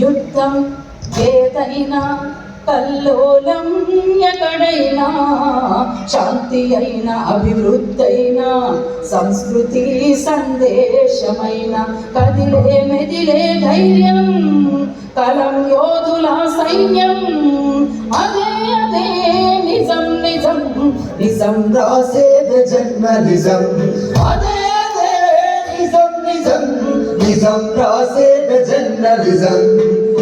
యుద్ధం ఏదైనా కల్లోలం ఎక్కడైనా శాంతి అయిన అభివృద్ధి సంస్కృతి సందేశమైన కదిలే మెదిలే ధైర్యం కలం యోధుల సైన్యం అదే అదే నిజం నిజం నిజం రాసేది జర్నలిజం అదే అదే నిజం నిజం నిజం రాసేది జర్నలిజం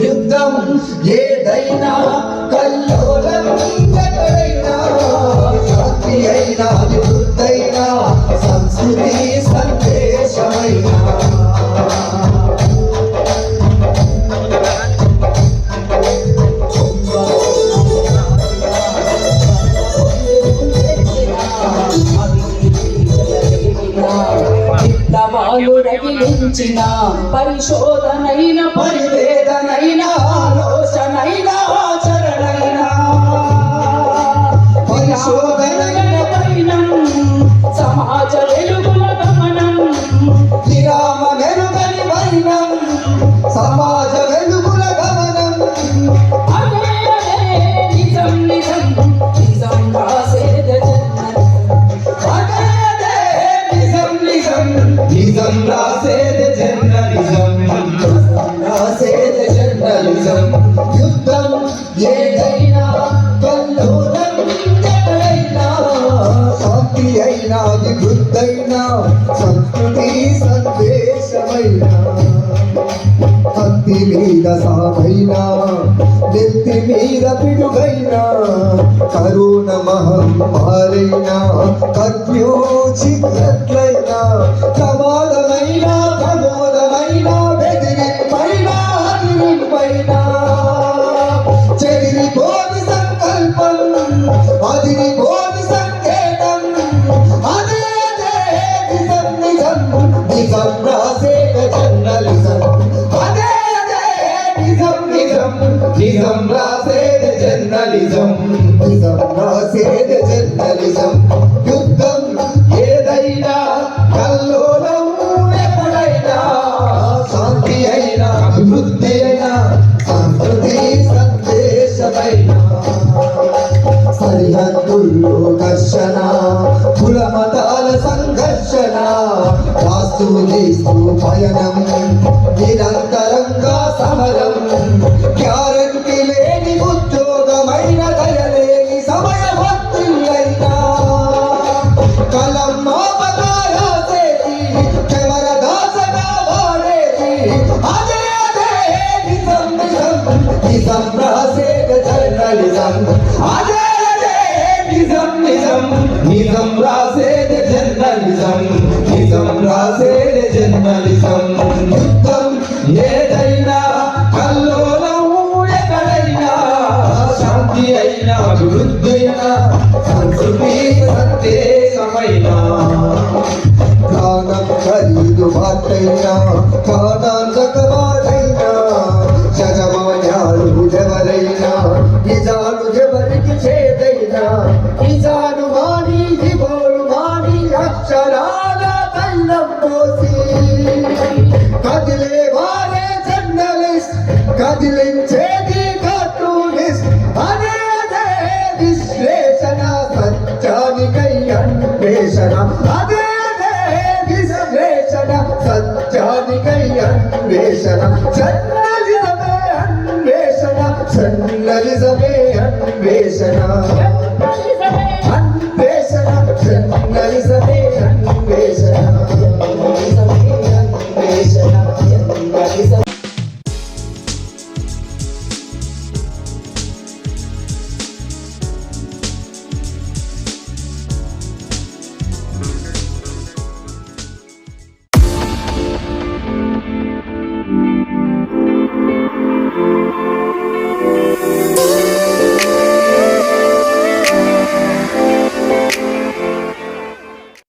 యుద్ధం ఏదైనా కల్లోలం విప్లవాలు పరిశోధనైన పరివేదనైన ఆలోచనైన ఆచరణైన. పరిశోధనైన పైనం సమాజ వెలుగుల గమనం విరామ వెలుగని వైనం సమాజ జర్నలిజం యుద్ధం ఏదైనా కల్లోలం ఎక్కడైనా శాంతి అయినా అభివృద్ధైనా సంస్కృతి సందేశమైనా కత్తి మీద సామైనా నెత్తి మీద పిడుగైనా మహమ్మారైనా కర్ఫ్యూ చిక్కట్లైనా ప్రమాదమైన వాస్తు చేస్తూ పయనం నిరంతరంగా సమరం. గ్యారంటీ లేని ఉద్యోగమైన దయలేని సమయ కలం నిజం నిజం నిజం జర్నలిజం యుద్ధం ఏదైనా కల్లోలం ఎక్కడైనా శాంతి అయినా అభివృద్ధి అయినా సంస్కృతి సందేశమైనా ఖరీదు కదిలించేది కార్టూనిస్ట్ అనే అదే విశ్లేషణ సత్యానికై అన్వేషణ అదే అదే విశ్లేషణ సత్యానికై అన్వేషణ జర్నలిజమే అన్వేషణ జర్నలిజమే అన్వేషణ